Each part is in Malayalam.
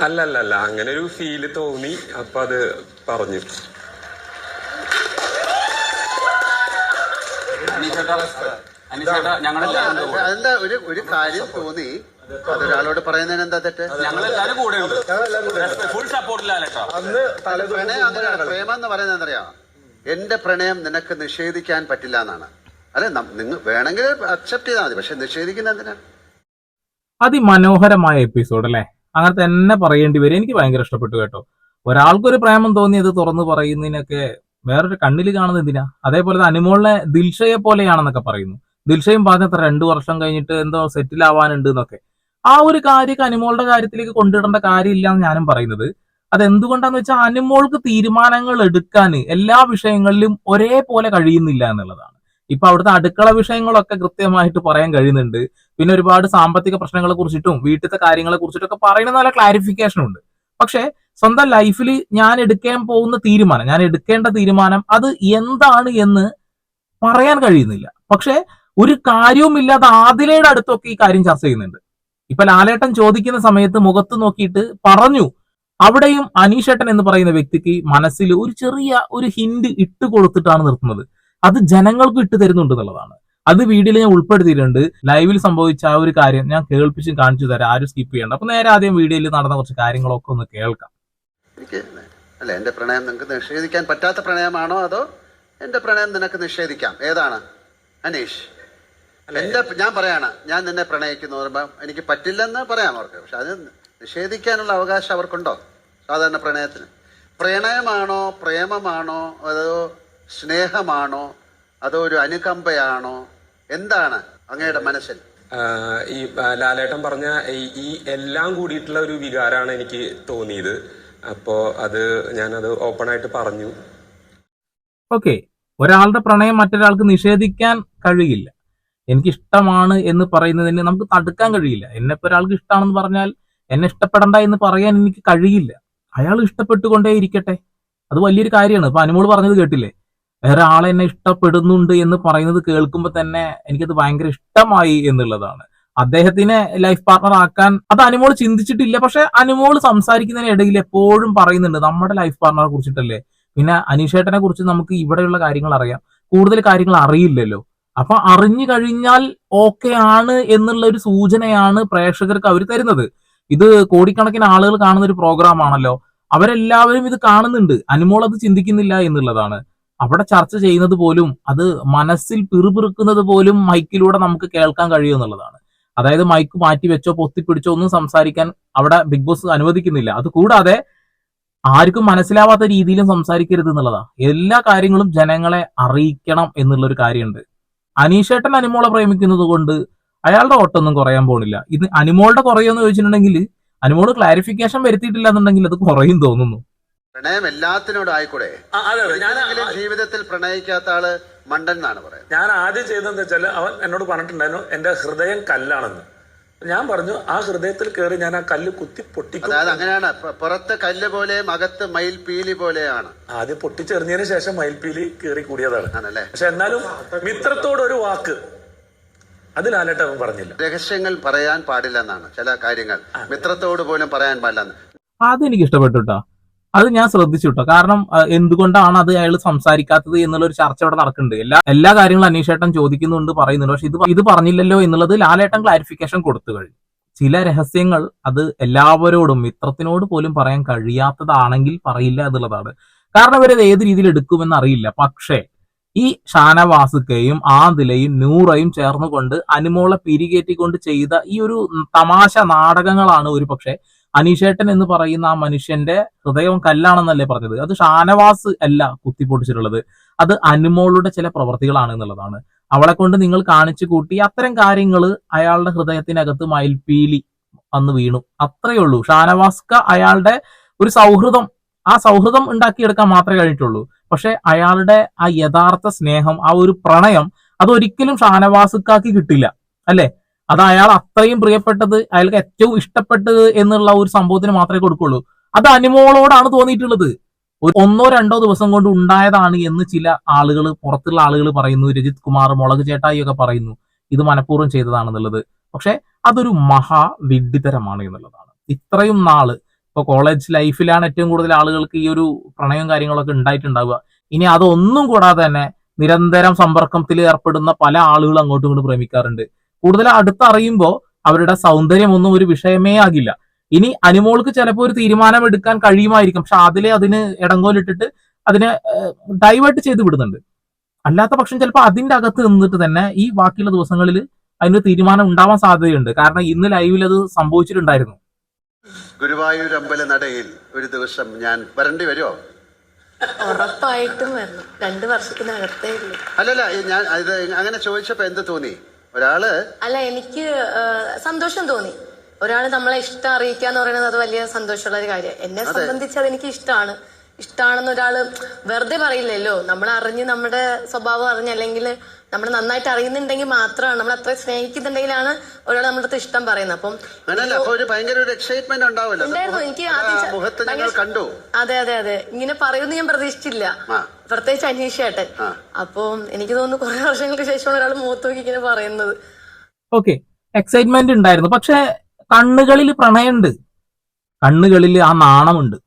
അല്ല അല്ല അല്ല അങ്ങനെ ഒരു ഫീൽ തോന്നി അപ്പൊ അത് പറഞ്ഞു. അതെന്താ. ഒരു ഒരു കാര്യം തോന്നി. അതൊരാളോട് പറയുന്നതിന് എന്താ തെറ്റ്? ഞങ്ങളെല്ലാവരും കൂടെ ഉണ്ട്. ഫുൾ പ്രേമം എന്ന് പറയുന്നത് എന്തറിയാ എന്റെ പ്രണയം നിനക്ക് നിഷേധിക്കാൻ പറ്റില്ല എന്നാണ്. അല്ലെ നിങ്ങൾ വേണമെങ്കിൽ അക്സെപ്റ്റ് ചെയ്താൽ മതി പക്ഷെ നിഷേധിക്കുന്ന എന്തിനാണ്? അതിമനോഹരമായ എപ്പിസോഡ് അല്ലേ? അങ്ങനെ തന്നെ പറയേണ്ടി വരും. എനിക്ക് ഭയങ്കര ഇഷ്ടപ്പെട്ടു കേട്ടോ. ഒരാൾക്കൊരു പ്രേമം തോന്നി അത് തുറന്നു പറയുന്നതിനൊക്കെ വേറൊരു കണ്ണിൽ കാണുന്നത് എന്തിനാ? അതേപോലെ അനുമോളിനെ ദിൽഷയെ പോലെയാണെന്നൊക്കെ പറയുന്നു. ദിൽഷയും പറഞ്ഞത്ര രണ്ടു വർഷം കഴിഞ്ഞിട്ട് എന്തോ സെറ്റിൽ ആവാനുണ്ട് എന്നൊക്കെ. ആ ഒരു കാര്യമൊക്കെ അനുമോളുടെ കാര്യത്തിലേക്ക് കൊണ്ടിടേണ്ട കാര്യമില്ല എന്ന് ഞാനും പറയുന്നത്. അതെന്തുകൊണ്ടാന്ന് വെച്ചാൽ അനുമോൾക്ക് തീരുമാനങ്ങൾ എടുക്കാൻ എല്ലാ വിഷയങ്ങളിലും ഒരേപോലെ കഴിയുന്നില്ല എന്നുള്ളതാണ്. ഇപ്പൊ അവിടുത്തെ അടുക്കള വിഷയങ്ങളൊക്കെ കൃത്യമായിട്ട് പറയാൻ കഴിയുന്നുണ്ട്. പിന്നെ ഒരുപാട് സാമ്പത്തിക പ്രശ്നങ്ങളെ കുറിച്ചിട്ടും വീട്ടിലത്തെ കാര്യങ്ങളെ കുറിച്ചിട്ടൊക്കെ പറയുന്ന നല്ല ക്ലാരിഫിക്കേഷൻ ഉണ്ട്. പക്ഷെ സ്വന്തം ലൈഫിൽ ഞാൻ എടുക്കാൻ പോകുന്ന തീരുമാനം ഞാൻ എടുക്കേണ്ട തീരുമാനം അത് എന്താണ് എന്ന് പറയാൻ കഴിയുന്നില്ല. പക്ഷെ ഒരു കാര്യവുമില്ലാതെ ആദിലയുടെ അടുത്തൊക്കെ ഈ കാര്യം ചർച്ച ചെയ്യുന്നുണ്ട്. ഇപ്പൊ ലാലേട്ടൻ ചോദിക്കുന്ന സമയത്ത് മുഖത്ത് നോക്കിയിട്ട് പറഞ്ഞു അവിടെയും അനീഷേട്ടൻ എന്ന് പറയുന്ന വ്യക്തിക്ക് മനസ്സിൽ ഒരു ചെറിയ ഒരു ഹിന്റ് ഇട്ട് കൊടുത്തിട്ടാണ് നിർത്തുന്നത്. അത് ജനങ്ങൾക്ക് ഇട്ട് തരുന്നുണ്ട് എന്നുള്ളതാണ്. അത് വീഡിയോയിൽ ഞാൻ ഉൾപ്പെടുത്തിയിട്ടുണ്ട്. ലൈവിൽ സംഭവിച്ച ആ ഒരു കാര്യം ഞാൻ കേൾപ്പിച്ചും കാണിച്ചു തരാം. ആരും സ്കിപ്പ് ചെയ്യണ്ട. അപ്പൊ നേരെ ആദ്യം വീഡിയോയിൽ നടന്ന കുറച്ച് കാര്യങ്ങളൊക്കെ ഒന്ന് കേൾക്കാം. അല്ല എന്റെ പ്രണയം നിനക്ക് നിഷേധിക്കാൻ പറ്റാത്ത പ്രണയമാണോ അതോ എന്റെ പ്രണയം നിനക്ക് നിഷേധിക്കാം? ഏതാണ്? അനീഷ്. എന്റെ ഞാൻ പറയാണ് ഞാൻ നിന്നെ പ്രണയിക്കുന്നു പറയുമ്പോൾ പറയുമ്പോ എനിക്ക് പറ്റില്ലെന്ന് പറയാം അവർക്ക്. പക്ഷെ അത് നിഷേധിക്കാനുള്ള അവകാശം അവർക്കുണ്ടോ? സാധാരണ പ്രണയത്തിന്. പ്രണയമാണോ പ്രേമമാണോ അതോ സ്നേഹമാണോ? അതോ ഒരു അനുകമ്പയാണോ? എന്താണ് അങ്ങയുടെ മനസ്സിൽ? ഈ ലാലേട്ടൻ പറഞ്ഞ ഈ- എല്ലാം കൂടിയിട്ടുള്ള ഒരു വികാരമാണ് എനിക്ക് തോന്നിയത്. അപ്പോ അത് ഞാനത് ഓപ്പൺ ആയിട്ട് പറഞ്ഞു. ഓക്കെ. ഒരാളുടെ പ്രണയം മറ്റൊരാൾക്ക് നിഷേധിക്കാൻ കഴിയില്ല. എനിക്ക് ഇഷ്ടമാണ് എന്ന് പറയുന്നതിന് നമുക്ക് തടുക്കാൻ കഴിയില്ല. എന്നെ ഇപ്പൊ ഒരാൾക്ക് ഇഷ്ടമാണെന്ന് പറഞ്ഞാൽ എന്നെ ഇഷ്ടപ്പെടണ്ട എന്ന് പറയാൻ എനിക്ക് കഴിയില്ല. അയാൾ ഇഷ്ടപ്പെട്ടുകൊണ്ടേ ഇരിക്കട്ടെ അത് വലിയൊരു കാര്യമാണ്. ഇപ്പൊ അനുമോൾ പറഞ്ഞത് കേട്ടില്ലേ? വേറെ ആളെ എന്നെ ഇഷ്ടപ്പെടുന്നുണ്ട് എന്ന് പറയുന്നത് കേൾക്കുമ്പോൾ തന്നെ എനിക്കത് ഭയങ്കര ഇഷ്ടമായി എന്നുള്ളതാണ്. അദ്ദേഹത്തിനെ ലൈഫ് പാർട്ണർ ആക്കാൻ അത് അനുമോൾ ചിന്തിച്ചിട്ടില്ല. പക്ഷെ അനുമോൾ സംസാരിക്കുന്നതിന് ഇടയിൽ എപ്പോഴും പറയുന്നുണ്ട് നമ്മുടെ ലൈഫ് പാർട്ണറെ കുറിച്ചിട്ടല്ലേ? പിന്നെ അനീഷേട്ടനെ കുറിച്ച് നമുക്ക് ഇവിടെയുള്ള കാര്യങ്ങൾ അറിയാം. കൂടുതൽ കാര്യങ്ങൾ അറിയില്ലല്ലോ. അപ്പൊ അറിഞ്ഞു കഴിഞ്ഞാൽ ഓക്കെ ആണ് എന്നുള്ള ഒരു സൂചനയാണ് പ്രേക്ഷകർക്ക് അവർ തരുന്നത്. ഇത് കോടിക്കണക്കിന് ആളുകൾ കാണുന്ന ഒരു പ്രോഗ്രാം ആണല്ലോ. അവരെല്ലാവരും ഇത് കാണുന്നുണ്ട്. അനുമോൾ അത് ചിന്തിക്കുന്നില്ല എന്നുള്ളതാണ്. അവിടെ ചർച്ച ചെയ്യുന്നത് പോലും അത് മനസ്സിൽ പിറുപിറുക്കുന്നത് പോലും മൈക്കിലൂടെ നമുക്ക് കേൾക്കാൻ കഴിയും എന്നുള്ളതാണ്. അതായത് മൈക്ക് മാറ്റി വെച്ചോ പൊത്തിപ്പിടിച്ചോ ഒന്നും സംസാരിക്കാൻ അവിടെ ബിഗ് ബോസ് അനുവദിക്കുന്നില്ല. അത് കൂടാതെ ആർക്കും മനസ്സിലാവാത്ത രീതിയിലും സംസാരിക്കരുത് എന്നുള്ളതാ. എല്ലാ കാര്യങ്ങളും ജനങ്ങളെ അറിയിക്കണം എന്നുള്ള ഒരു കാര്യമുണ്ട്. അനീഷേട്ടൻ അനുമോളെ പ്രേമിക്കുന്നത് കൊണ്ട് അയാളുടെ ഓട്ടൊന്നും കുറയാൻ പോണില്ല. ഇത് അനുമോളുടെ കുറയോന്ന് ചോദിച്ചിട്ടുണ്ടെങ്കിൽ അനുമോൾ ക്ലാരിഫിക്കേഷൻ വരുത്തിയിട്ടില്ല എന്നുണ്ടെങ്കിൽ അത് കുറയും തോന്നുന്നു. പ്രണയം എല്ലാത്തിനോടും ആയിക്കൂടെ? അതെ അതെ. ഞാൻ ജീവിതത്തിൽ പ്രണയിക്കാത്ത ആൾ മണ്ടൻ എന്നാണ് പറയുന്നത്. ഞാൻ ആദ്യം ചെയ്തതെന്ന് വെച്ചാൽ അവൻ എന്നോട് പറഞ്ഞിട്ടുണ്ടായിരുന്നു എന്റെ ഹൃദയം കല്ലാണെന്ന്. ഞാൻ പറഞ്ഞു ആ ഹൃദയത്തിൽ കയറി ഞാൻ ആ കല്ല് കുത്തി പൊട്ടിക്കും. അതായത് അങ്ങനെയാണ്. പുറത്ത് കല്ല് പോലെ അകത്ത് മയിൽപീലി പോലെയാണ്. ആദ്യം പൊട്ടിച്ചെറിഞ്ഞതിന് ശേഷം മയിൽപീലി കയറി കൂടിയതാണ്. ആണല്ലേ? പക്ഷെ എന്നാലും മിത്രത്തോട് ഒരു വാക്ക് അത് അവൻ പറഞ്ഞില്ല. രഹസ്യങ്ങൾ പറയാൻ പാടില്ലെന്നാണ് ചില കാര്യങ്ങൾ. മിത്രത്തോട് പോലും പറയാൻ പാടില്ലെന്ന് അതെനിക്ക് ഇഷ്ടപ്പെട്ടു കേട്ടോ അത് ഞാൻ ശ്രദ്ധിച്ചു കേട്ടോ കാരണം എന്തുകൊണ്ടാണ് അത് അയാൾ സംസാരിക്കാത്തത് എന്നുള്ള ഒരു ചർച്ച ഇവിടെ നടക്കുന്നുണ്ട്. എല്ലാ എല്ലാ കാര്യങ്ങളും അനീഷേട്ടൻ ചോദിക്കുന്നുണ്ട് പറയുന്നുണ്ട്. പക്ഷെ ഇത് ഇത് പറഞ്ഞില്ലല്ലോ എന്നുള്ളത് ലാലേട്ടൻ ക്ലാരിഫിക്കേഷൻ കൊടുത്തു കഴിഞ്ഞു. ചില രഹസ്യങ്ങൾ അത് എല്ലാവരോടും മിത്രത്തിനോട് പോലും പറയാൻ കഴിയാത്തതാണെങ്കിൽ പറയില്ല എന്നുള്ളതാണ്. കാരണം ഇവരത് ഏത് രീതിയിൽ എടുക്കുമെന്ന് അറിയില്ല. പക്ഷേ ഈ ഷാനവാസുക്കയും ആദിലയും നൂറയും ചേർന്നുകൊണ്ട് അനുമോളെ പിരികേറ്റിക്കൊണ്ട് ചെയ്ത ഈ ഒരു തമാശ നാടകങ്ങളാണ് ഒരു പക്ഷേ അനീഷേട്ടൻ എന്ന് പറയുന്ന ആ മനുഷ്യന്റെ ഹൃദയം കല്ലാണെന്നല്ലേ പറഞ്ഞത്. അത് ഷാനവാസ് അല്ല കുത്തിപ്പൊട്ടിച്ചിട്ടുള്ളത്. അത് അനുമോളുടെ ചില പ്രവർത്തികളാണ് എന്നുള്ളതാണ്. അവളെ കൊണ്ട് നിങ്ങൾ കാണിച്ചു കൂട്ടി അത്തരം കാര്യങ്ങൾ അയാളുടെ ഹൃദയത്തിനകത്ത് മയിൽപീലി വന്ന് വീണു. അത്രയേ ഉള്ളൂ. ഷാനവാസ്ക അയാളുടെ ഒരു സൗഹൃദം ആ സൗഹൃദം ഉണ്ടാക്കിയെടുക്കാൻ മാത്രമേ കഴിഞ്ഞിട്ടുള്ളൂ. പക്ഷെ അയാളുടെ ആ യഥാർത്ഥ സ്നേഹം ആ ഒരു പ്രണയം അതൊരിക്കലും ഷാനവാസുക്കാക്ക് കിട്ടില്ല. അല്ലെ? അത് അയാൾ അത്രയും പ്രിയപ്പെട്ടത് അയാൾക്ക് ഏറ്റവും ഇഷ്ടപ്പെട്ടത് എന്നുള്ള ഒരു സംഭവത്തിന് മാത്രമേ കൊടുക്കുള്ളൂ. അത് അനുമോളോടാണ് തോന്നിയിട്ടുള്ളത്. ഒരു ഒന്നോ രണ്ടോ ദിവസം കൊണ്ട് ഉണ്ടായതാണ് എന്ന് ചില ആളുകൾ പുറത്തുള്ള ആളുകൾ പറയുന്നു. രജിത് കുമാർ മുളക് ചേട്ടായി ഒക്കെ പറയുന്നു. ഇത് മനഃപൂർവം ചെയ്തതാണെന്നുള്ളത്. പക്ഷെ അതൊരു മഹാ വിഡ്ഢിതരമാണ് എന്നുള്ളതാണ്. ഇത്രയും നാൾ ഇപ്പൊ കോളേജ് ലൈഫിലാണ് ഏറ്റവും കൂടുതൽ ആളുകൾക്ക് ഈ ഒരു പ്രണയവും കാര്യങ്ങളൊക്കെ ഉണ്ടായിട്ടുണ്ടാവുക. ഇനി അതൊന്നും കൂടാതെ തന്നെ നിരന്തരം സമ്പർക്കത്തിൽ ഏർപ്പെടുന്ന പല ആളുകളും അങ്ങോട്ടും ഇങ്ങോട്ടും പ്രേമിക്കാറുണ്ട്. കൂടുതൽ അടുത്തറിയുമ്പോൾ അവരുടെ സൗന്ദര്യമൊന്നും ഒരു വിഷയമേ ആകില്ല. ഇനി അനുമോൾക്ക് ചിലപ്പോൾ ഒരു തീരുമാനം എടുക്കാൻ കഴിയുമായിരിക്കും. പക്ഷെ അതിലെ അതിന് ഇടങ്കോലിട്ടിട്ട് അതിനെ ഡൈവേർട്ട് ചെയ്ത് വിടുന്നുണ്ട്. അല്ലാത്ത പക്ഷം ചിലപ്പോൾ അതിന്റെ അകത്ത് നിന്നിട്ട് തന്നെ ഈ ബാക്കിയുള്ള ദിവസങ്ങളിൽ അതിന് തീരുമാനം ഉണ്ടാവാൻ സാധ്യതയുണ്ട്. കാരണം ഇന്ന് ലൈവിൽ അത് സംഭവിച്ചിട്ടുണ്ടായിരുന്നു. ഗുരുവായൂർ അമ്പല നടയിൽ ഒരു ദിവസം ഞാൻ വരേണ്ടി വരുമോ ഉറപ്പായിട്ടും വരണം. രണ്ട് വർഷത്തിനകത്തേ അല്ലല്ല ഞാൻ അങ്ങനെ ചോദിച്ചപ്പോ എന്ത് തോന്നി? ഒരാൾ അല്ല എനിക്ക് സന്തോഷം തോന്നി. ഒരാൾ നമ്മളെ ഇഷ്ടം അറിയിക്കുക എന്ന് പറയുന്നത് അത് വലിയ സന്തോഷമുള്ള ഒരു കാര്യം എന്നെ സംബന്ധിച്ച് അത് എനിക്ക് ഇഷ്ടമാണ് ഇഷ്ടമാണെന്ന് ഒരാൾ വെറുതെ പറയില്ലല്ലോ. നമ്മൾ അറിഞ്ഞ് നമ്മുടെ സ്വഭാവം അറിഞ്ഞ് അല്ലെങ്കിൽ നമ്മൾ നന്നായിട്ട് അറിയുന്നുണ്ടെങ്കിൽ മാത്രമാണ്. നമ്മൾ അത്ര സ്നേഹിക്കുന്നുണ്ടെങ്കിലാണ് ഒരാൾ നമ്മുടെ അടുത്ത് ഇഷ്ടം പറയുന്നത്. അപ്പം അങ്ങനല്ല അപ്പൊ ഒരു ഭയങ്കര ഒരു എക്സൈറ്റ്മെന്റ് ഉണ്ടാവുമല്ലോ. ഉണ്ടായിരുന്നു. എനിക്ക് അത് ആദ്യം അതെ അതെ അതെ. ഇങ്ങനെ പറയുമെന്ന് ഞാൻ പ്രതീക്ഷിച്ചില്ല. പ്രത്യേകിച്ച് അന്വേഷിച്ചാട്ടെ. അപ്പം എനിക്ക് തോന്നുന്നു കുറെ വർഷങ്ങൾക്ക് ശേഷമാണ് ഒരാൾ മുഖത്ത് നോക്കി ഇങ്ങനെ പറയുന്നത്. ഓക്കെ. എക്സൈറ്റ്മെന്റ് ഉണ്ടായിരുന്നു. പക്ഷെ കണ്ണുകളിൽ പ്രണയമുണ്ട്. കണ്ണുകളിൽ ആ നാണമുണ്ട്.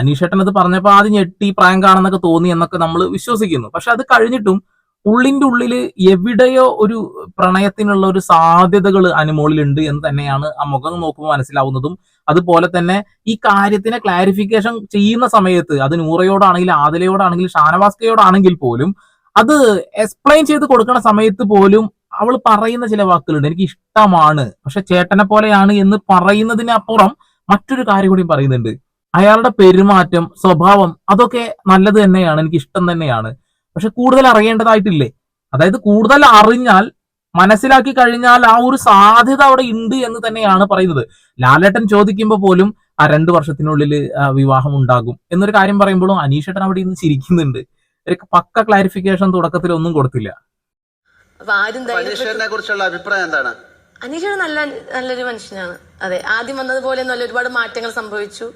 അനീഷേട്ടൻ അത് പറഞ്ഞപ്പോൾ ആദ്യം ഞെട്ടി പ്രായം കാണുന്നൊക്കെ തോന്നി എന്നൊക്കെ നമ്മൾ വിശ്വസിക്കുന്നു. പക്ഷെ അത് കഴിഞ്ഞിട്ടും ഉള്ളിന്റെ ഉള്ളിൽ എവിടെയോ ഒരു പ്രണയത്തിനുള്ള ഒരു സാധ്യതകൾ അനുമോളിലുണ്ട് എന്ന് തന്നെയാണ് ആ മുഖം നോക്കുമ്പോൾ മനസ്സിലാവുന്നതും. അതുപോലെ തന്നെ ഈ കാര്യത്തിനെ ക്ലാരിഫിക്കേഷൻ ചെയ്യുന്ന സമയത്ത് അത് നൂറയോടാണെങ്കിൽ ആദിലയോടാണെങ്കിൽ ഷാനവാസ്കയോടാണെങ്കിൽ പോലും അത് എക്സ്പ്ലെയിൻ ചെയ്ത് കൊടുക്കുന്ന സമയത്ത് പോലും അവൾ പറയുന്ന ചില വാക്കുകളുണ്ട്. എനിക്ക് ഇഷ്ടമാണ്. പക്ഷെ ചേട്ടനെ പോലെയാണ് എന്ന് പറയുന്നതിനപ്പുറം മറ്റൊരു കാര്യം കൂടി പറയുന്നുണ്ട്. അയാളുടെ പെരുമാറ്റം സ്വഭാവം അതൊക്കെ നല്ലത് തന്നെയാണ് എനിക്ക് ഇഷ്ടം തന്നെയാണ്. പക്ഷെ കൂടുതൽ അറിയേണ്ടതായിട്ടില്ലേ? അതായത് കൂടുതൽ അറിഞ്ഞാൽ മനസ്സിലാക്കി കഴിഞ്ഞാൽ ആ ഒരു സാധ്യത അവിടെ ഉണ്ട് എന്ന് തന്നെയാണ് പറയുന്നത്. ലാലേട്ടൻ ചോദിക്കുമ്പോൾ പോലും ആ രണ്ട് വർഷത്തിനുള്ളിൽ വിവാഹം ഉണ്ടാകും എന്നൊരു കാര്യം പറയുമ്പോഴും അനീഷേട്ടൻ അവിടെ ഇന്ന് ചിരിക്കുന്നുണ്ട്. ഒരു പക്ക ക്ലാരിഫിക്കേഷൻ തുടക്കത്തിൽ ഒന്നും കൊടുത്തില്ല. കുറിച്ചുള്ള അഭിപ്രായം എന്താണ്? അനീഷ് നല്ല നല്ലൊരു മനുഷ്യനാണ്. അതെ ആദ്യം വന്നതുപോലെ ഒരുപാട് മാറ്റങ്ങൾ സംഭവിച്ചു.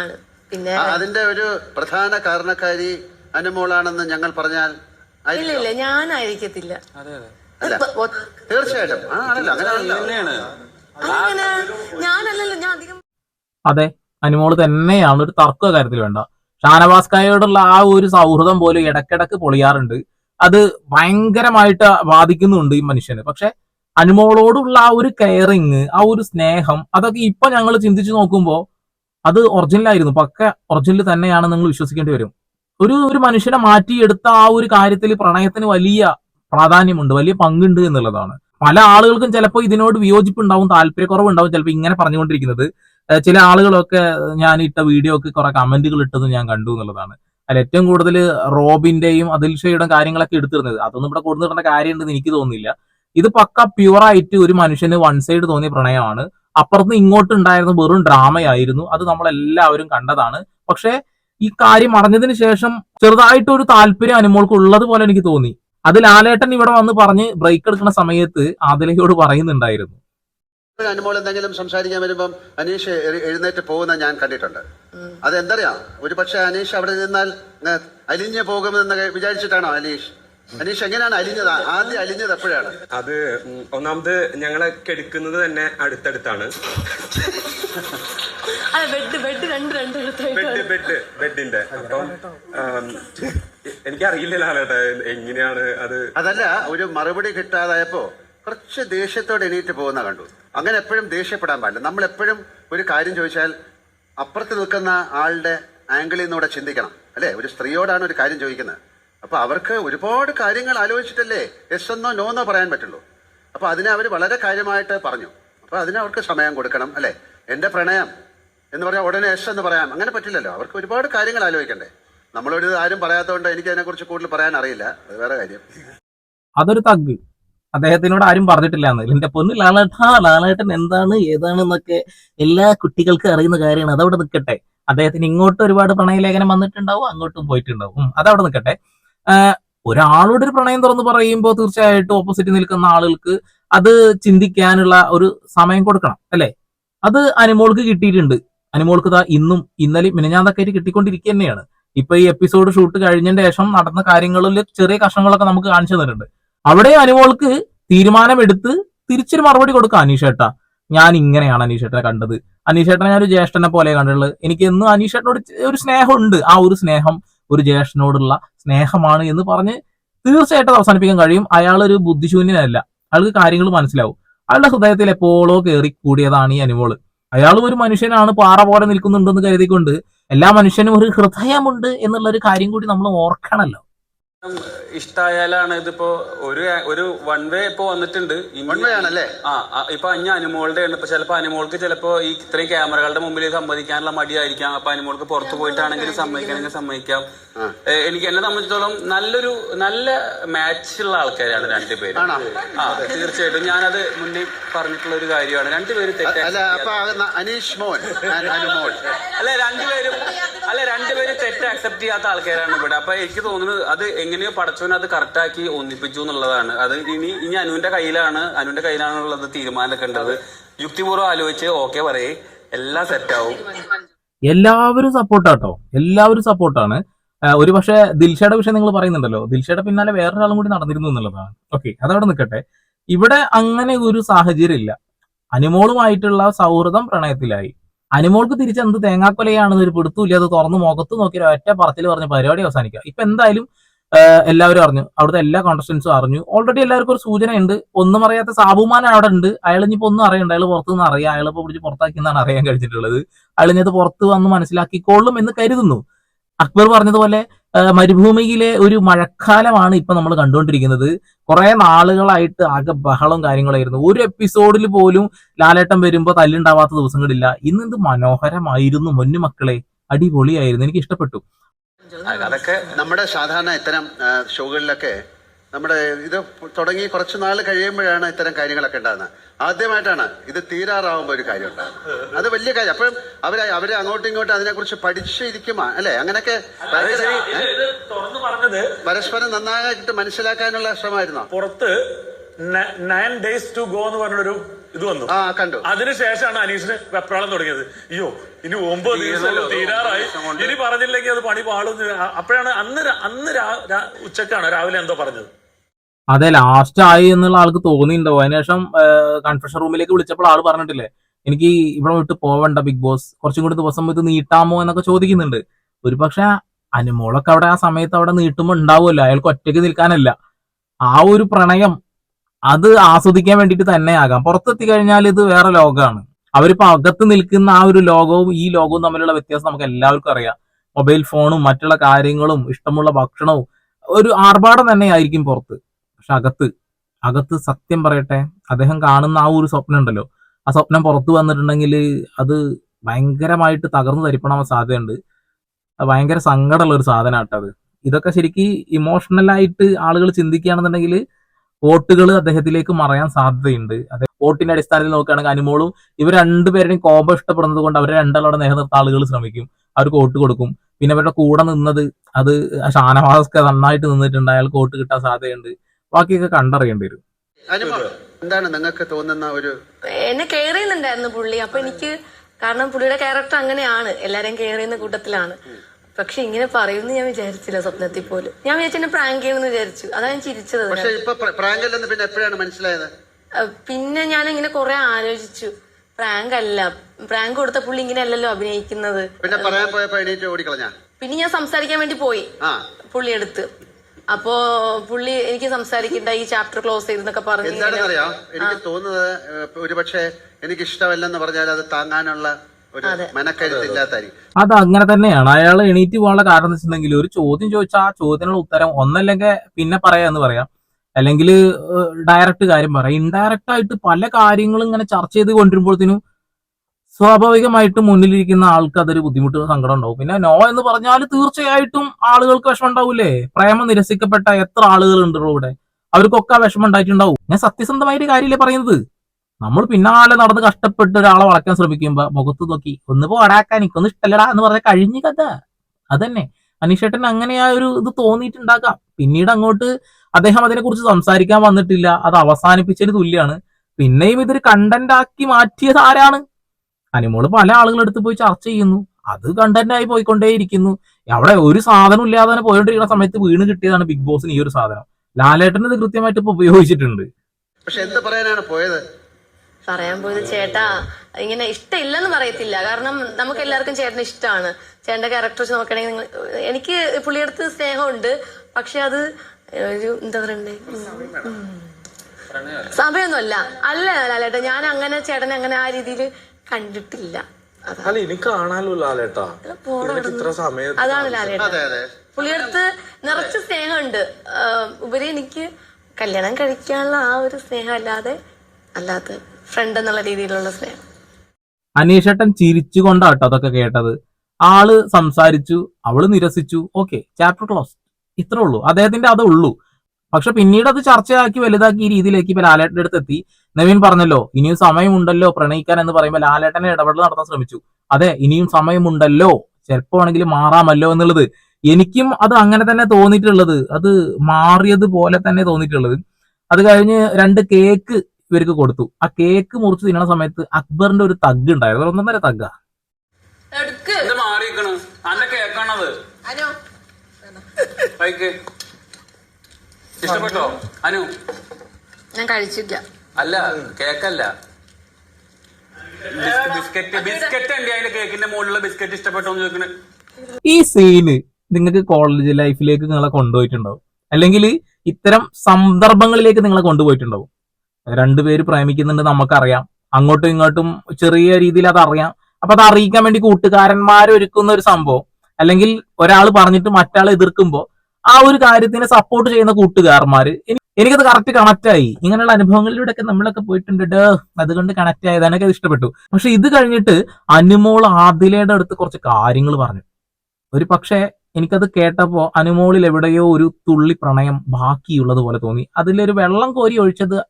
ആണ്. പിന്നെ അതിന്റെ ഒരു പ്രധാന കാരണക്കാരി അനുമോളാണെന്ന് ഞങ്ങൾ പറഞ്ഞാൽ ഇല്ല ഇല്ല ഞാനായിരിക്കത്തില്ല. തീർച്ചയായിട്ടും. അങ്ങനെ ഞാനല്ലല്ലോ ഞാൻ അധികം അതെ അനുമോൾ തന്നെയാണ് ഒരു തർക്ക കാര്യത്തിൽ വേണ്ട. ഷാനവാസ്കായോടുള്ള ആ ഒരു സൗഹൃദം പോലും ഇടക്കിടക്ക് പൊളിയാറുണ്ട്. അത് ഭയങ്കരമായിട്ട് ബാധിക്കുന്നുണ്ട് ഈ മനുഷ്യന്. പക്ഷെ അനുമോളോടുള്ള ആ ഒരു കെയറിങ് ആ ഒരു സ്നേഹം അതൊക്കെ ഇപ്പൊ ഞങ്ങൾ ചിന്തിച്ചു നോക്കുമ്പോൾ അത് ഒറിജിനൽ ആയിരുന്നു. പക്ക ഒറിജിനൽ തന്നെയാണ് നിങ്ങൾ വിശ്വസിക്കേണ്ടി വരും. ഒരു ഒരു മനുഷ്യനെ മാറ്റിയെടുത്ത ആ ഒരു കാര്യത്തിൽ പ്രണയത്തിന് വലിയ പ്രാധാന്യമുണ്ട് വലിയ പങ്കുണ്ട് എന്നുള്ളതാണ്. പല ആളുകൾക്കും ചിലപ്പോൾ ഇതിനോട് വിയോജിപ്പ് ഉണ്ടാവും വിയോജിപ്പുണ്ടാവും താല്പര്യക്കുറവുണ്ടാവും ചിലപ്പോൾ ഇങ്ങനെ പറഞ്ഞുകൊണ്ടിരിക്കുന്നത്. ചില ആളുകളൊക്കെ ഞാൻ ഇട്ട വീഡിയോ ഒക്കെ കുറെ കമന്റുകൾ ഇട്ടതും ഞാൻ കണ്ടു എന്നുള്ളതാണ്. അതിൽ ഏറ്റവും കൂടുതൽ റോബിന്റെയും അതിൽഷയുടെ കാര്യങ്ങളൊക്കെ എടുത്തിരുന്നത്. അതൊന്നും ഇവിടെ കൊടുത്തിടേണ്ട കാര്യമുണ്ടെന്ന് എനിക്ക് തോന്നുന്നില്ല. ഇത് പക്ക പ്യുവറായിട്ട് ഒരു മനുഷ്യന് വൺ സൈഡ് തോന്നിയ പ്രണയമാണ്. അപ്പുറത്ത് ഇങ്ങോട്ട് ഉണ്ടായിരുന്ന വെറും ഡ്രാമയായിരുന്നു. അത് നമ്മളെല്ലാവരും കണ്ടതാണ്. പക്ഷേ ഈ കാര്യം അറിഞ്ഞതിന് ശേഷം ചെറുതായിട്ട് ഒരു താല്പര്യം അനുമോൾക്ക് ഉള്ളത് പോലെ എനിക്ക് തോന്നി. അത് ലാലേട്ടൻ ഇവിടെ വന്ന് പറഞ്ഞ് ബ്രേക്ക് എടുക്കുന്ന സമയത്ത് ആദിലയോട് പറയുന്നുണ്ടായിരുന്നു. അനുമോൾ എന്തെങ്കിലും സംസാരിക്കാൻ വരുമ്പം അനീഷ് എഴുന്നേറ്റ് പോകുന്ന ഞാൻ കണ്ടിട്ടുണ്ട്. അത് അതെന്തറിയാം? ഒരു പക്ഷെ അനീഷ് അവിടെ നിന്നാൽ അലിഞ്ഞു പോകുമെന്ന് വിചാരിച്ചിട്ടാണോ അനീഷ്? അനീഷ് എങ്ങനെയാണ് അലിഞ്ഞത്? ആദ്യം അലിഞ്ഞത് എപ്പോഴാണ്? അത് ഒന്നാമത് ഞങ്ങളെ കെടുക്കുന്നത് തന്നെ അടുത്തടുത്താണ്. ബെഡ് ബെഡ് രണ്ട് രണ്ട് എടുത്തായിട്ട് ബെഡ് ബെഡ് ബെഡിന്റെ അപ്പം ആം, എനിക്കറിയില്ല ലാലേട്ടാ എങ്ങനെയാണ് അത്? അതല്ല ഒരു മറുപടി കിട്ടാതായപ്പോ കുറച്ച് ദേഷ്യത്തോടെ എണീറ്റ് പോകുന്ന കണ്ടു. അങ്ങനെ എപ്പോഴും ദേഷ്യപ്പെടാൻ പാടില്ല. നമ്മൾ എപ്പോഴും ഒരു കാര്യം ചോദിച്ചാൽ അപ്പുറത്ത് നിൽക്കുന്ന ആളുടെ ആംഗിളിൽ നിന്നൂടെ ചിന്തിക്കണം. അല്ലേ? ഒരു സ്ത്രീയോടാണ് ഒരു കാര്യം ചോദിക്കുന്നത്. അപ്പൊ അവർക്ക് ഒരുപാട് കാര്യങ്ങൾ ആലോചിച്ചിട്ടല്ലേ എസ് എന്നോ നോ എന്നോ പറയാൻ പറ്റുള്ളൂ. അപ്പൊ അതിനെ അവർ വളരെ കാര്യമായിട്ട് പറഞ്ഞു. അപ്പൊ അതിന് അവർക്ക് സമയം കൊടുക്കണം അല്ലെ? എന്റെ പ്രണയം എന്ന് പറഞ്ഞാൽ ഉടനെ എസ് എന്ന് പറയാം. അങ്ങനെ പറ്റില്ലല്ലോ. അവർക്ക് ഒരുപാട് കാര്യങ്ങൾ ആലോചിക്കണ്ടേ? നമ്മളൊരു ആരും പറയാത്തതുകൊണ്ട് എനിക്ക് അതിനെക്കുറിച്ച് കൂടുതൽ പറയാൻ അറിയില്ല. അത് വേറെ കാര്യം. അതൊരു തഗ്. അദ്ദേഹത്തിനോട് ആരും പറഞ്ഞിട്ടില്ല എന്ന്. എന്റെ പൊന്ന് ലാലേട്ട ലാലേട്ടൻ എന്താണ് ഏതാണെന്നൊക്കെ എല്ലാ കുട്ടികൾക്കും അറിയുന്ന കാര്യമാണ്. അതവിടെ നിൽക്കട്ടെ. അദ്ദേഹത്തിന് ഇങ്ങോട്ട് ഒരുപാട് പ്രണയലേഖനം വന്നിട്ടുണ്ടാവും അങ്ങോട്ടും പോയിട്ടുണ്ടാവും. അതവിടെ നിൽക്കട്ടെ. ഒരാളോട് ഒരു പ്രണയം തുറന്ന് പറയുമ്പോൾ തീർച്ചയായിട്ടും ഓപ്പോസിറ്റ് നിൽക്കുന്ന ആളുകൾക്ക് അത് ചിന്തിക്കാനുള്ള ഒരു സമയം കൊടുക്കണം അല്ലേ? അത് അനുമോൾക്ക് കിട്ടിയിട്ടുണ്ട്. അനുമോൾക്ക് ദാ ഇന്നും ഇന്നലെ മിനഞ്ഞാന്നൊക്കെ കിട്ടിക്കൊണ്ടിരിക്കുക തന്നെയാണ്. ഇപ്പൊ ഈ എപ്പിസോഡ് ഷൂട്ട് കഴിഞ്ഞതിന് ശേഷം നടന്ന കാര്യങ്ങളിൽ ചെറിയ കഷ്ണങ്ങളൊക്കെ നമുക്ക് കാണിച്ചു തന്നിട്ടുണ്ട്. അവിടെ അനുമോൾക്ക് തീരുമാനമെടുത്ത് തിരിച്ചൊരു മറുപടി കൊടുക്കുക അനീഷേട്ട. ഞാൻ ഇങ്ങനെയാണ് അനീഷേട്ടനെ കണ്ടത്. അനീഷേട്ടനെ ഞാൻ ഒരു ജ്യേഷ്ഠനെ പോലെ കണ്ടിട്ടുള്ളത്. എനിക്ക് എന്നും അനീഷേട്ടനോട് ഒരു സ്നേഹമുണ്ട്. ആ ഒരു സ്നേഹം ഒരു ജ്യേഷ്ഠനോടുള്ള സ്നേഹമാണ് എന്ന് പറഞ്ഞ് തീർച്ചയായിട്ടും അവസാനിപ്പിക്കാൻ കഴിയും. അയാൾ ഒരു ബുദ്ധിശൂന്യനല്ല. അയാൾക്ക് കാര്യങ്ങൾ മനസ്സിലാവും. അയാളുടെ ഹൃദയത്തിൽ എപ്പോഴോ കയറി കൂടിയതാണ് ഈ അനുമോൾ. അയാളും ഒരു മനുഷ്യനാണ് പാറ പോലെ നിൽക്കുന്നുണ്ടെന്ന് കരുതിക്കൊണ്ട് എല്ലാ മനുഷ്യനും ഒരു ഹൃദയമുണ്ട് എന്നുള്ള ഒരു കാര്യം കൂടി നമ്മൾ ഓർക്കണല്ലോ. ഇഷ്ടായാലാണ് ഇതിപ്പോ ഒരു ഒരു വൺ വേ ഇപ്പൊ വന്നിട്ടുണ്ട്. വൺ വേ ആണല്ലേ? ആ ഇപ്പൊ അഞ്ഞ അനുമോളുടെ ആണ് ഇപ്പൊ ചിലപ്പോ അനുമോൾക്ക് ചിലപ്പോ ഈ ഇത്രയും ക്യാമറകളുടെ മുമ്പിൽ സമ്മതിക്കാനുള്ള മടിയായിരിക്കാം. അപ്പൊ അനുമോൾക്ക് പുറത്തു പോയിട്ടാണെങ്കിലും സമ്മതിക്കണമെങ്കിൽ സമ്മതിക്കാം എനിക്ക് എന്നെ സംബന്ധിച്ചിടത്തോളം നല്ലൊരു നല്ല മാച്ച് ഉള്ള ആൾക്കാരാണ് രണ്ടുപേരും ആണോ? ആ തീർച്ചയായിട്ടും ഞാനത് മുന്നേ പറഞ്ഞിട്ടുള്ള ഒരു കാര്യമാണ്. രണ്ടുപേരും തെറ്റാ അല്ല അപ്പൊ അനീഷ് മോൻ അല്ല രണ്ടുപേരും അല്ല രണ്ടുപേരും തെറ്റ് അക്സെപ്റ്റ് ചെയ്യാത്ത ആൾക്കാരാണ് ഇവിടെ. അപ്പൊ എനിക്ക് തോന്നുന്നത് അത് എങ്ങനെയോ പടച്ചോൻ അത് കറക്റ്റ് ആക്കി ഒന്നിപ്പിച്ചു എന്നുള്ളതാണ്. അത് ഇനി ഇനി അനുവിന്റെ കയ്യിലാണ് അനുവിന്റെ കയ്യിലാണുള്ളത് തീരുമാനമൊക്കെ ഉണ്ടത്. യുക്തിപൂർവം ആലോചിച്ച് ഓക്കെ പറയേ. എല്ലാം സെറ്റാവും എല്ലാവരും സപ്പോർട്ടാട്ടോ എല്ലാവരും സപ്പോർട്ടാണ് ഒരു പക്ഷേ ദിൽഷയുടെ വിഷയം നിങ്ങൾ പറയുന്നുണ്ടല്ലോ. ദിൽഷയുടെ പിന്നാലെ വേറൊരാളും കൂടി നടന്നിരുന്നു എന്നുള്ളതാണ്. ഓക്കെ അതവിടെ നിൽക്കട്ടെ. ഇവിടെ അങ്ങനെ ഒരു സാഹചര്യം ഇല്ല അനുമോളുമായിട്ടുള്ള സൗഹൃദം പ്രണയത്തിലായി. അനുമോൾക്ക് തിരിച്ച് എന്ത് തേങ്ങാക്കൊലയാണെന്ന് ഒരു പിടുത്തൂല്ല അത് തുറന്നു മുഖത്ത് നോക്കി ഒറ്റ പറത്തിൽ പറഞ്ഞ പരിപാടി അവസാനിക്കുക. ഇപ്പൊ എന്തായാലും എല്ലാവരും അറിഞ്ഞു. അവിടുത്തെ എല്ലാ കോണ്ടസ്റ്റൻസും അറിഞ്ഞു. ഓൾറെഡി എല്ലാവർക്കും ഒരു സൂചനയുണ്ട് ഒന്നും അറിയാത്ത സാബുമാൻ അവിടെ ഉണ്ട്. അയാൾ ഇനിയിപ്പോ ഒന്നും അറിയണ്ട. അയാൾ പുറത്തു നിന്ന് അറിയാം. അയാളിപ്പോ പിടിച്ച് പുറത്താക്കി എന്നാണ് അറിയാൻ കഴിച്ചിട്ടുള്ളത് അയാൾ ഇനി അത് പുറത്ത് വന്ന് മനസ്സിലാക്കിക്കോളും എന്ന് കരുതുന്നു. അക്ബർ പറഞ്ഞതുപോലെ മരുഭൂമിയിലെ ഒരു മഴക്കാലമാണ് ഇപ്പൊ നമ്മൾ കണ്ടുകൊണ്ടിരിക്കുന്നത്. കുറെ നാളുകളായിട്ട് ആകെ ബഹളം കാര്യങ്ങളായിരുന്നു. ഒരു എപ്പിസോഡിൽ പോലും ലാലേട്ടം വരുമ്പോ തല്ലുണ്ടാവാത്ത ദിവസങ്ങളില്ല. ഇന്ന് എന്ത് മനോഹരമായിരുന്നു മൊന്നു മക്കളെ. അടിപൊളിയായിരുന്നു. എനിക്ക് ഇഷ്ടപ്പെട്ടു. അതൊക്കെ നമ്മുടെ സാധാരണ ഇത്തരം ഷോകളിലൊക്കെ നമ്മുടെ ഇത് തുടങ്ങി കുറച്ച് നാൾ കഴിയുമ്പോഴാണ് ഇത്തരം കാര്യങ്ങളൊക്കെ ഉണ്ടാകുന്നത്. ആദ്യമായിട്ടാണ് ഇത് തീരാറാവുമ്പോൾ ഒരു കാര്യം ഉണ്ടാകുന്നത്. അത് വലിയ കാര്യം. അപ്പം അവരെ അവരെ അങ്ങോട്ടും ഇങ്ങോട്ടും അതിനെക്കുറിച്ച് പഠിച്ചിരിക്കുമാ അല്ലെ? അങ്ങനെയൊക്കെ പരസ്പരം നന്നായിട്ട് മനസ്സിലാക്കാനുള്ള ശ്രമമായിരുന്നോ? പുറത്ത് നയൻ ഡേയ്സ് ടു ഗോ എന്ന് പറഞ്ഞൊരു ഇത് വന്നു. ആ കണ്ടു. അതിനുശേഷമാണ് അനീഷിന് വെപ്രാളം തുടങ്ങിയത്. അയ്യോ ഇനി ഒമ്പത് ദിവസം തീരാറായി. ഇനി പറഞ്ഞില്ലെങ്കിൽ അത് പണി പാളും അപ്പോഴാണ് അന്ന് അന്ന് ഉച്ചക്കാണ് രാവിലെ എന്തോ പറഞ്ഞത്. അതെ ലാസ്റ്റ് ആയി എന്നുള്ള ആൾക്ക് തോന്നിയിട്ടുണ്ടാവും അതിനുശേഷം കൺഫെഷൻ റൂമിലേക്ക് വിളിച്ചപ്പോൾ ആൾ പറഞ്ഞിട്ടില്ലേ എനിക്ക് ഇവിടെ വിട്ട് പോവണ്ട ബിഗ് ബോസ് കുറച്ചും കൂടി ദിവസം ഇത് നീട്ടാമോ എന്നൊക്കെ ചോദിക്കുന്നുണ്ട്. ഒരു പക്ഷെ അനുമോളൊക്കെ അവിടെ ആ സമയത്ത് അവിടെ നീട്ടുമ്പോൾ ഉണ്ടാവുമല്ലോ അയാൾക്ക് ഒറ്റയ്ക്ക് നിൽക്കാനല്ല. ആ ഒരു പ്രണയം അത് ആസ്വദിക്കാൻ വേണ്ടിയിട്ട് തന്നെ ആകാം പുറത്തെത്തി കഴിഞ്ഞാൽ ഇത് വേറെ ലോകമാണ്. അവരിപ്പോ അകത്ത് നിൽക്കുന്ന ആ ഒരു ലോകവും ഈ ലോകവും തമ്മിലുള്ള വ്യത്യാസം നമുക്ക് എല്ലാവർക്കും അറിയാം. മൊബൈൽ ഫോണും മറ്റുള്ള കാര്യങ്ങളും ഇഷ്ടമുള്ള ഭക്ഷണവും ഒരു ആർഭാടം തന്നെയായിരിക്കും പുറത്ത്. പക്ഷെ അകത്ത് അകത്ത് സത്യം പറയട്ടെ അദ്ദേഹം കാണുന്ന ആ ഒരു സ്വപ്നം ഉണ്ടല്ലോ ആ സ്വപ്നം പുറത്തു വന്നിട്ടുണ്ടെങ്കിൽ അത് ഭയങ്കരമായിട്ട് തകർന്നു തരിപ്പണാൻ സാധ്യതയുണ്ട്. ഭയങ്കര സങ്കടമുള്ള ഒരു സാധനമാട്ടോ അത്. ഇതൊക്കെ ശരിക്കും ഇമോഷണലായിട്ട് ആളുകൾ ചിന്തിക്കുകയാണെന്നുണ്ടെങ്കിൽ വോട്ടുകൾ അദ്ദേഹത്തിലേക്ക് മറയാൻ സാധ്യതയുണ്ട്. അതെ വോട്ടിന്റെ അടിസ്ഥാനത്തിൽ നോക്കുകയാണെങ്കിൽ അനുമോളും ഇവർ രണ്ടുപേരെയും കോപം ഇഷ്ടപ്പെടുന്നത് കൊണ്ട് അവരെ രണ്ടാളോടെ നിലനിർത്താൻ ആളുകൾ ശ്രമിക്കും. അവർക്ക് വോട്ട് കൊടുക്കും. പിന്നെ അവരുടെ കൂടെ നിന്നത് അത് ഷാനവാസൊക്കെ നന്നായിട്ട് നിന്നിട്ടുണ്ട്. അയാൾക്ക് വോട്ട് കിട്ടാൻ സാധ്യതയുണ്ട്. ബാക്കിയൊക്കെ കണ്ടറിയേണ്ടി വരും. എന്താണ് നിങ്ങൾക്ക് തോന്നുന്ന ഒരു എന്നെ കെയർ ചെയ്യുന്നുണ്ടായിരുന്നു പുള്ളി. അപ്പൊ എനിക്ക് കാരണം പുള്ളിയുടെ ക്യാരക്ടർ അങ്ങനെയാണ്. എല്ലാരെയും കെയർ ചെയ്യുന്ന കൂട്ടത്തിലാണ്. പക്ഷെ ഇങ്ങനെ പറയുമെന്ന് ഞാൻ വിചാരിച്ചില്ല സ്വപ്നത്തിൽ പോലും. ഞാൻ വിചാരിച്ചെന്നെ പ്രാങ്ക് ചെയ്യുമെന്ന് വിചാരിച്ചു. അതാണ് ഞാൻ ചിരിച്ചത് പക്ഷെ ഇപ്പൊ പ്രാങ്കല്ലെന്ന് പിന്നെ എപ്പോഴാണ് മനസ്സിലായത്? പിന്നെ ഞാൻ ഇങ്ങനെ കുറെ ആലോചിച്ചു. പ്രാങ്ക് അല്ല. പ്രാങ്ക് കൊടുത്ത പുള്ളി ഇങ്ങനെ അല്ലല്ലോ അഭിനയിക്കുന്നത്. പിന്നെ പറയാൻ പോയപ്പോ എണീറ്റ് ഓടിക്കളഞ്ഞാ? പിന്നെ ഞാൻ സംസാരിക്കാൻ വേണ്ടി പോയി ആ. പുള്ളി എടുത്ത് അപ്പോ പുള്ളി എനിക്ക് സംസാരിക്കണ്ട ഈ ചാപ്റ്റർ ക്ലോസ് ചെയ്തെന്നൊക്കെ പറഞ്ഞു എന്താണെന്നറിയാം? എനിക്ക് തോന്നുന്നത് ഒരുപക്ഷെ എനിക്ക് ഇഷ്ടമല്ലെന്ന് പറഞ്ഞാൽ അത് താങ്ങാനുള്ള ഒരു മനക്കരുത്തില്ലാത്തായിരിക്കും അത് അങ്ങനെ തന്നെയാണ്. അയാൾ എണീറ്റ് പോകാനുള്ള കാരണം എന്ന് വെച്ചിട്ടുണ്ടെങ്കിൽ ഒരു ചോദ്യം ചോദിച്ചാൽ ആ ചോദ്യത്തിനുള്ള ഉത്തരം ഒന്നല്ലെങ്കിൽ പിന്നെ പറയാന്ന് പറയാം. അല്ലെങ്കിൽ ഡയറക്റ്റ് കാര്യം പറയാം. ഇൻഡയറക്റ്റ് ആയിട്ട് പല കാര്യങ്ങളും ഇങ്ങനെ ചർച്ച ചെയ്ത് കൊണ്ടിരുമ്പോഴത്തേനും സ്വാഭാവികമായിട്ടും മുന്നിലിരിക്കുന്ന ആൾക്ക് അതൊരു ബുദ്ധിമുട്ട് സങ്കടം ഉണ്ടാവും. പിന്നെ നോ എന്ന് പറഞ്ഞാൽ തീർച്ചയായിട്ടും ആളുകൾക്ക് വിഷമം ഉണ്ടാവൂലേ? പ്രേമം നിരസിക്കപ്പെട്ട എത്ര ആളുകൾ ആളുകളുണ്ട് ഇവിടെ. അവർക്കൊക്കെ ആ വിഷമം ഉണ്ടായിട്ടുണ്ടാവും. ഞാൻ സത്യസന്ധമായിട്ട് കാര്യമില്ലേ പറയുന്നത്. നമ്മൾ പിന്നാലെ നടന്ന് കഷ്ടപ്പെട്ട് ഒരാളെ വളയ്ക്കാൻ ശ്രമിക്കുമ്പോ മുഖത്ത് നോക്കി ഒന്ന് പോടാക്കാൻ എനിക്കൊന്നും ഇഷ്ടല്ലടാ എന്ന് പറഞ്ഞ കഴിഞ്ഞ കഥ. അതന്നെ. അനീഷേട്ടൻ അങ്ങനെ ആ ഒരു ഇത് തോന്നിയിട്ടുണ്ടാക്കാം പിന്നീട് അങ്ങോട്ട് അദ്ദേഹം അതിനെക്കുറിച്ച് സംസാരിക്കാൻ വന്നിട്ടില്ല. അത് അവസാനിപ്പിച്ചതിന് തുല്യാണ്. പിന്നെയും ഇതൊരു കണ്ടന്റ് ആക്കി മാറ്റിയത് ആരാണ്? അനിമോൾ പല ആളുകളെടുത്ത് പോയി ചർച്ച ചെയ്യുന്നു. അത് കണ്ടന്റ് ആയി പോയിക്കൊണ്ടേയിരിക്കുന്നു. അവിടെ ഒരു സാധനം ഇല്ലാതെ തന്നെ പോയോണ്ടിരിക്കുന്ന സമയത്ത് വീണ് കിട്ടിയതാണ് ബിഗ് ബോസിന് ഈ ഒരു സാധനം. ലാലേട്ടൻ ഇത് കൃത്യമായിട്ട് ഇപ്പൊ ഉപയോഗിച്ചിട്ടുണ്ട്. പക്ഷെ എന്ത് പറയാനാണ് പോയത്? പറയാൻ പോയത് ചേട്ടാ ഇങ്ങനെ ഇഷ്ടമില്ലെന്ന് പറയത്തില്ല. കാരണം നമുക്ക് എല്ലാവർക്കും ചേട്ടന് ഇഷ്ടമാണ്. ചേട്ടന്റെ ക്യാരക്ടർ വെച്ച് നോക്കണെങ്കിൽ എനിക്ക് പുള്ളിയടുത്ത് സ്നേഹമുണ്ട്. പക്ഷെ അത് ഒരു എന്താ പറയണ്ടേ. സമയമൊന്നുമല്ല. അല്ല ലാലേട്ടാ ഞാൻ അങ്ങനെ ചേട്ടനെ അങ്ങനെ ആ രീതിയിൽ കണ്ടിട്ടില്ല. അല്ല കാണാലോ ലാലേട്ടാ. പോടാ ഇത്ര സമയത്ത് അതാണ് ലാലേട്ടൻ അതെ അതെ. പുള്ളിയടുത്ത് നിറച്ച് സ്നേഹമുണ്ട്. ആഹ് ഉപരി എനിക്ക് കല്യാണം കഴിക്കാനുള്ള ആ ഒരു സ്നേഹം അല്ലാതെ അല്ലാത്ത ഫ്രണ്ട് എന്നുള്ള രീതിയിലുള്ള സ്നേഹം. അനീഷേട്ടൻ ചിരിച്ചുകൊണ്ടാട്ടോ അതൊക്കെ കേട്ടത്. ആൾ സംസാരിച്ചു അവൾ നിരസിച്ചു. ഓക്കെ ചാപ്റ്റർ ക്ലോസ് ഇത്രേ ഉള്ളൂ. അദ്ദേഹത്തിന്റെ അതേ ഉള്ളൂ. പക്ഷെ പിന്നീട് അത് ചർച്ചയാക്കി വലുതാക്കി ഈ രീതിയിലേക്ക് ഇപ്പൊ ലാലേട്ടന്റെ അടുത്ത് എത്തി. നവീൻ പറഞ്ഞല്ലോ ഇനിയും സമയമുണ്ടല്ലോ പ്രണയിക്കാൻ എന്ന് പറയുമ്പോൾ ലാലേട്ടനെ ഇടപെടൽ നടത്താൻ ശ്രമിച്ചു. അതെ ഇനിയും സമയമുണ്ടല്ലോ ചിലപ്പോ ആണെങ്കിൽ മാറാമല്ലോ എന്നുള്ളത്. എനിക്കും അത് അങ്ങനെ തന്നെ തോന്നിയിട്ടുള്ളത്. അത് മാറിയത് പോലെ തന്നെ തോന്നിയിട്ടുള്ളത്. അത് കഴിഞ്ഞ് രണ്ട് കേക്ക് ഇവർക്ക് കൊടുത്തു. ആ കേക്ക് മുറിച്ച് തിന്നണ സമയത്ത് അക്ബറിന്റെ ഒരു തഗ് ഉണ്ടായിരുന്നു. ഒന്നൊന്നര തഗ്ഗ? ഇത് മാറിയിരിക്കണ് അന്റെ കേക്കാണത്. ഇഷ്ടപ്പെട്ടോ? അനു. ഞാൻ കഴിച്ചില്ല. അല്ല കേക്കല്ല. ബിസ്- ബിസ്ക്കറ്റ് ബിസ്ക്കറ്റ് ഉണ്ട് അതിന്റെ കേക്കിന്റെ മുകളിലുള്ള ബിസ്ക്കറ്റ് ഇഷ്ടപ്പെട്ടോ എന്ന് ചോദിക്കണേ? ഈ സീന് നിങ്ങൾക്ക് കോളേജ് ലൈഫിലേക്ക് നിങ്ങളെ കൊണ്ടുപോയിട്ടുണ്ടാവും അല്ലെങ്കിൽ ഇത്തരം സന്ദർഭങ്ങളിലേക്ക് നിങ്ങളെ കൊണ്ടുപോയിട്ടുണ്ടാവും രണ്ടുപേര് പ്രേമിക്കുന്നുണ്ട് നമുക്കറിയാം. അങ്ങോട്ടും ഇങ്ങോട്ടും ചെറിയ രീതിയിൽ അതറിയാം അറിയാം. അപ്പൊ അത് അറിയിക്കാൻ വേണ്ടി കൂട്ടുകാരന്മാർ ഒരുക്കുന്ന ഒരു സംഭവം. അല്ലെങ്കിൽ ഒരാൾ പറഞ്ഞിട്ട് മറ്റാൾ എതിർക്കുമ്പോ ആ ഒരു കാര്യത്തിനെ സപ്പോർട്ട് ചെയ്യുന്ന കൂട്ടുകാരന്മാര്. എനി- എനിക്കത് കറക്റ്റ് കണക്ട് ആയി. ഇങ്ങനെയുള്ള അനുഭവങ്ങളിലൂടെ ഒക്കെ നമ്മളൊക്കെ പോയിട്ടുണ്ട്. അതുകൊണ്ട് കണക്ട് ആയത് എനിക്ക് ഇഷ്ടപ്പെട്ടു. പക്ഷെ ഇത് കഴിഞ്ഞിട്ട് അനുമോൾ ആദിലയുടെ അടുത്ത് കുറച്ച് കാര്യങ്ങൾ പറഞ്ഞു. ഒരു പക്ഷേ എനിക്കത് കേട്ടപ്പോ അനുമോളിൽ എവിടെയോ ഒരു തുള്ളി പ്രണയം ബാക്കിയുള്ളത് പോലെ തോന്നി. അതിലൊരു വെള്ളം കോരി ഒഴിച്ചത്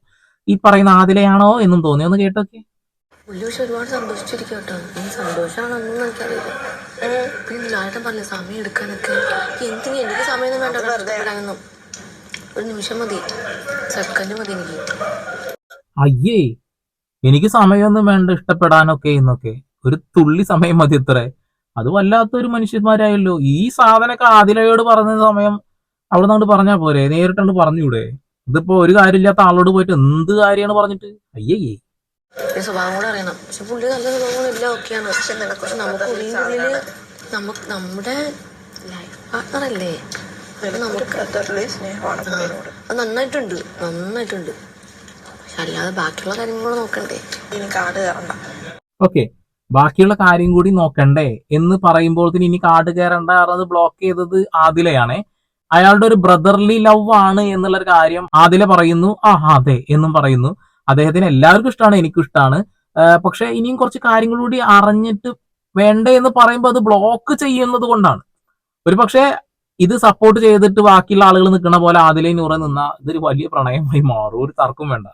ഈ പറയുന്ന ആദിലയാണോ എന്നും തോന്നി. ഒന്ന് കേട്ടോക്കെ. പക്ഷെ ഒരുപാട് സന്തോഷിച്ചിരിക്കും കേട്ടോ. ഈ സന്തോഷമാണെന്നും എനിക്കറിയില്ല. പിന്നെ ലാലേട്ടൻ പറഞ്ഞ സമയം എടുക്കാനൊക്കെ. എന്തിനു? എനിക്ക് സമയമൊന്നും വേണ്ട ഒരു നിമിഷം മതി. സെക്കൻഡ് മതി എനിക്ക്. അയ്യേ എനിക്ക് സമയമൊന്നും വേണ്ട ഇഷ്ടപ്പെടാനൊക്കെ എന്നൊക്കെ. ഒരു തുള്ളി സമയം മതി എത്ര അത് വല്ലാത്തൊരു മനുഷ്യന്മാരായല്ലോ. ഈ സാധനമൊക്കെ ആദിലയോട് പറഞ്ഞ സമയം അവിടെ നിന്നോട് പറഞ്ഞാ പോരെ. നേരിട്ടുണ്ട് പറഞ്ഞൂടെ ഇതിപ്പോ ഒരു കാര്യമില്ലാത്ത ആളോട് പോയിട്ട് എന്ത് കാര്യമാണ് പറഞ്ഞിട്ട്? അയ്യേ സ്വഭാവം കൂടെ അറിയണം. പക്ഷെ പുള്ളി നല്ല സ്വഭാവങ്ങളില്ല ഓക്കെയാണ്. പക്ഷെ പക്ഷെ നമുക്ക് ഉള്ളിന്റെ ഉള്ളിൽ നമുക്ക് നമ്മുടെ ലൈഫ് നമുക്ക് അത് നന്നായിട്ടുണ്ട്. നന്നായിട്ടുണ്ട്. പക്ഷെ അല്ലാതെ ബാക്കിയുള്ള കാര്യങ്ങൾ നോക്കണ്ടേ? ഓക്കെ. ബാക്കിയുള്ള കാര്യം കൂടി നോക്കണ്ടേ? എന്ന് പറയുമ്പോൾ തന്നെ ഇനി കാർഡ് കയറണ്ട അത് ബ്ലോക്ക് ചെയ്തത് ആദിലയാണേ. അയാളുടെ ഒരു ബ്രദർലി ലവ് ആണ് എന്നുള്ള ഒരു കാര്യം ആദില പറയുന്നു. ആ അതെ എന്നും പറയുന്നു. അദ്ദേഹത്തിന് എല്ലാവർക്കും ഇഷ്ടമാണ് എനിക്കും ഇഷ്ടമാണ് പക്ഷെ ഇനിയും കുറച്ച് കാര്യങ്ങൾ കൂടി അറിഞ്ഞിട്ട് വേണ്ട എന്ന് പറയുമ്പോൾ അത് ബ്ലോക്ക് ചെയ്യുന്നത് കൊണ്ടാണ്. ഒരു പക്ഷേ ഇത് സപ്പോർട്ട് ചെയ്തിട്ട് ബാക്കിയുള്ള ആളുകൾ നിൽക്കുന്ന പോലെ അതിലെ നൂറെ നിന്ന ഇതൊരു വലിയ പ്രണയമായി മാറും ഒരു തർക്കം വേണ്ട.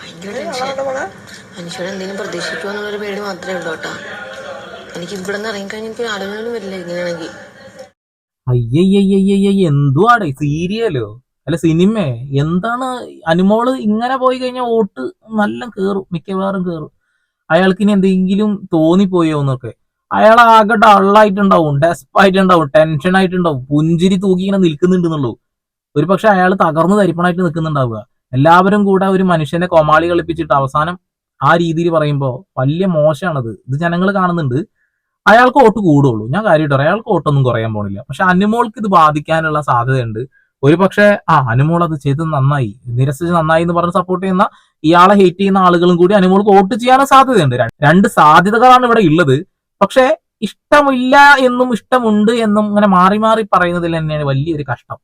ഭയങ്കര ടെൻഷൻ മനുഷ്യരെ എന്തെങ്കിലും പ്രതീക്ഷിക്കുമോ എന്നുള്ളൊരു പേടി മാത്രമേ ഉള്ളൂ കേട്ടോ. എനിക്ക് ഇവിടെ നിന്ന് ഇറങ്ങിക്കഴിഞ്ഞാൽ എനിക്ക് ആലോചനകളും വരില്ല ഇങ്ങനെയാണെങ്കിൽ. അയ്യയ്യയ്യയ്യയ്യ എന്തുവാടെ സീരിയലോ അല്ല സിനിമ. എന്താണ് അനുമോൾ ഇങ്ങനെ പോയി കഴിഞ്ഞാൽ വോട്ട് നല്ല കേറും മിക്കവാറും കേറും. അയാൾക്ക് ഇനി എന്തെങ്കിലും തോന്നിപ്പോയോ എന്നൊക്കെ. അയാൾ ആകെ ഡള്ളായിട്ടുണ്ടാവും ഡെസ്പായിട്ടുണ്ടാവും ടെൻഷൻ ആയിട്ടുണ്ടാവും പുഞ്ചിരി തൂക്കി ഇങ്ങനെ നിൽക്കുന്നുണ്ടെന്നുള്ളൂ. ഒരു പക്ഷെ അയാൾ തകർന്നു തരിപ്പണായിട്ട് നിൽക്കുന്നുണ്ടാവുക. എല്ലാവരും കൂടെ ഒരു മനുഷ്യനെ കൊമാളി കളിപ്പിച്ചിട്ട് അവസാനം ആ രീതിയിൽ പറയുമ്പോൾ വലിയ മോശമാണത്. ഇത് ജനങ്ങൾ കാണുന്നുണ്ട്. അയാൾക്ക് വോട്ട് കൂടുള്ളൂ. ഞാൻ കാര്യമായിട്ട് അയാൾക്ക് വോട്ടൊന്നും കുറയാൻ പോണില്ല. പക്ഷെ അനുമോൾക്ക് ഇത് ബാധിക്കാനുള്ള സാധ്യതയുണ്ട്. ഒരു പക്ഷേ ആ അനുമോൾ അത് ചെയ്ത് നന്നായി. നിരസിച്ച് നന്നായി എന്ന് പറഞ്ഞ് സപ്പോർട്ട് ചെയ്യുന്ന ഇയാളെ ഹേറ്റ് ചെയ്യുന്ന ആളുകളും കൂടി അനുമോൾക്ക് വോട്ട് ചെയ്യാനും സാധ്യതയുണ്ട്. രണ്ട് സാധ്യതകളാണ് ഇവിടെ ഉള്ളത് പക്ഷെ ഇഷ്ടമില്ല എന്നും ഇഷ്ടമുണ്ട് എന്നും ഇങ്ങനെ മാറി മാറി പറയുന്നതിൽ തന്നെയാണ് വലിയൊരു കഷ്ടം.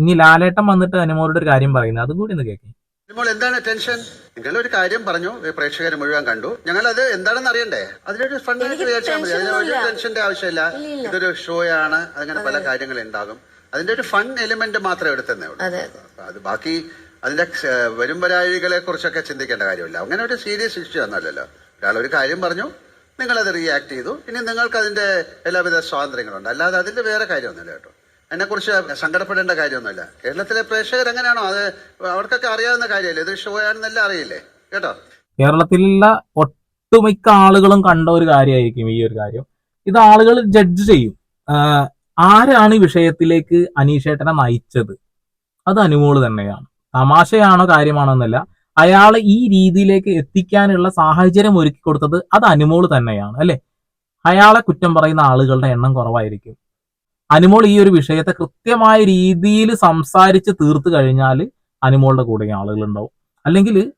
ഇനി ലാലേട്ടം വന്നിട്ട് അനുമോളുടെ ഒരു കാര്യം പറയുന്നത്. അതും കൂടി ഒന്ന് കേൾക്കാം. അനുമോൾ എന്താണ് ടെൻഷൻ നിങ്ങൾ ഒരു കാര്യം പറഞ്ഞു പ്രേക്ഷകർ മുഴുവൻ കണ്ടു. ഞങ്ങൾ അത് എന്താണെന്ന് അറിയണ്ടേ? അതിനൊരു ഫണ്ട് ക്രിയേറ്റ് ചെയ്യാൻ മതി. അതിന് ഒരു ടെൻഷന്റെ ആവശ്യമില്ല. ഇതൊരു ഷോയാണ് ആണ്. അങ്ങനെ പല കാര്യങ്ങളും ഉണ്ടാകും. അതിന്റെ ഒരു ഫൺ എലിമെന്റ് മാത്രമേ എടുത്തേ ഉള്ളൂ. അതെ അത്. ബാക്കി അതിന്റെ വരും വരാഴികളെ കുറിച്ചൊക്കെ ചിന്തിക്കേണ്ട കാര്യമില്ല. അങ്ങനെ ഒരു സീരിയസ് ഇഷ്യൂ ഒന്നുമല്ലല്ലോ ഒരാൾ ഒരു കാര്യം പറഞ്ഞു നിങ്ങളത് റിയാക്ട് ചെയ്തു. ഇനി നിങ്ങൾക്ക് അതിന്റെ എല്ലാവിധ സ്വാതന്ത്ര്യങ്ങളുണ്ട്. അല്ലാതെ അതിന്റെ വേറെ കാര്യമൊന്നുമില്ല കേട്ടോ. അതിനെക്കുറിച്ച് സങ്കടപ്പെടേണ്ട കാര്യമൊന്നുമില്ല. കേരളത്തിലെ പ്രേക്ഷകർ എങ്ങനെയാണോ അത് അവർക്കൊക്കെ അറിയാവുന്ന കാര്യമല്ലേ? ഇത് ഷോ ആണെന്നെല്ലാം അറിയില്ലേ? കേട്ടോ? കേരളത്തിലുള്ള ഒട്ടുമിക്ക ആളുകളും കണ്ട ഒരു കാര്യമായിരിക്കും ഈ ഒരു കാര്യം. ഇത് ആളുകൾ ജഡ്ജ് ചെയ്യും. ആരാണ് വിഷയത്തിലേക്ക് അനീഷേട്ടനെ നയിച്ചത്? അത് അനുമോൾ തന്നെയാണ്. തമാശയാണോ കാര്യമാണോ എന്നല്ല അയാളെ ഈ രീതിയിലേക്ക് എത്തിക്കാനുള്ള സാഹചര്യം ഒരുക്കി കൊടുത്തത് അത് അനുമോൾ തന്നെയാണ് അല്ലെ? അയാളെ കുറ്റം പറയുന്ന ആളുകളുടെ എണ്ണം കുറവായിരിക്കും. അനുമോൾ ഈ ഒരു വിഷയത്തെ കൃത്യമായ രീതിയിൽ സംസാരിച്ച് തീർത്തു കഴിഞ്ഞാൽ അനുമോളുടെ കൂടെ ആളുകൾ ഉണ്ടാവും അല്ലെങ്കിൽ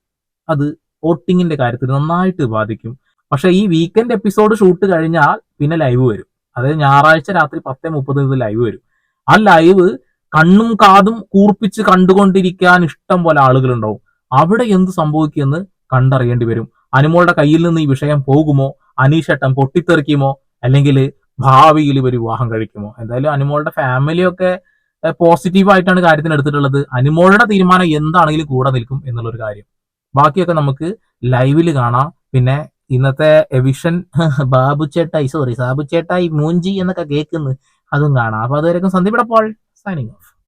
അത് വോട്ടിങ്ങിന്റെ കാര്യത്തിൽ നന്നായിട്ട് ബാധിക്കും. പക്ഷെ ഈ വീക്കെൻഡ് എപ്പിസോഡ് ഷൂട്ട് കഴിഞ്ഞാൽ പിന്നെ ലൈവ് വരും. അതായത് ഞായറാഴ്ച രാത്രി പത്തേ മുപ്പത് ലൈവ് വരും. ആ ലൈവ് കണ്ണും കാതും കൂർപ്പിച്ച് കണ്ടുകൊണ്ടിരിക്കാൻ ഇഷ്ടം പോലെ ആളുകളുണ്ടാവും. അവിടെ എന്ത് സംഭവിക്കുമെന്ന് കണ്ടറിയേണ്ടി വരും. അനുമോളുടെ കയ്യിൽ നിന്ന് ഈ വിഷയം പോകുമോ? അനീഷട്ടൻ പൊട്ടിത്തെറിക്കുമോ? അല്ലെങ്കിൽ ഭാവിയിൽ ഇവർ വിവാഹം കഴിക്കുമോ? എന്തായാലും അനുമോളുടെ ഫാമിലിയൊക്കെ പോസിറ്റീവ് ആയിട്ടാണ് കാര്യത്തിന് എടുത്തിട്ടുള്ളത്. അനുമോളുടെ തീരുമാനം എന്താണെങ്കിലും കൂടെ നിൽക്കും എന്നുള്ളൊരു കാര്യം. ബാക്കിയൊക്കെ നമുക്ക് ലൈവിൽ കാണാം. പിന്നെ ഇന്നത്തെ എവിഷൻ ബാബു ചേട്ടായി സോറി സാബു ചേട്ടായി മൂഞ്ചി എന്നൊക്കെ കേൾക്കുന്നു അതും കാണാം. അപ്പൊ അതുവരെയും സന്ദീപ് പോൾ സൈനിങ് ഓഫ്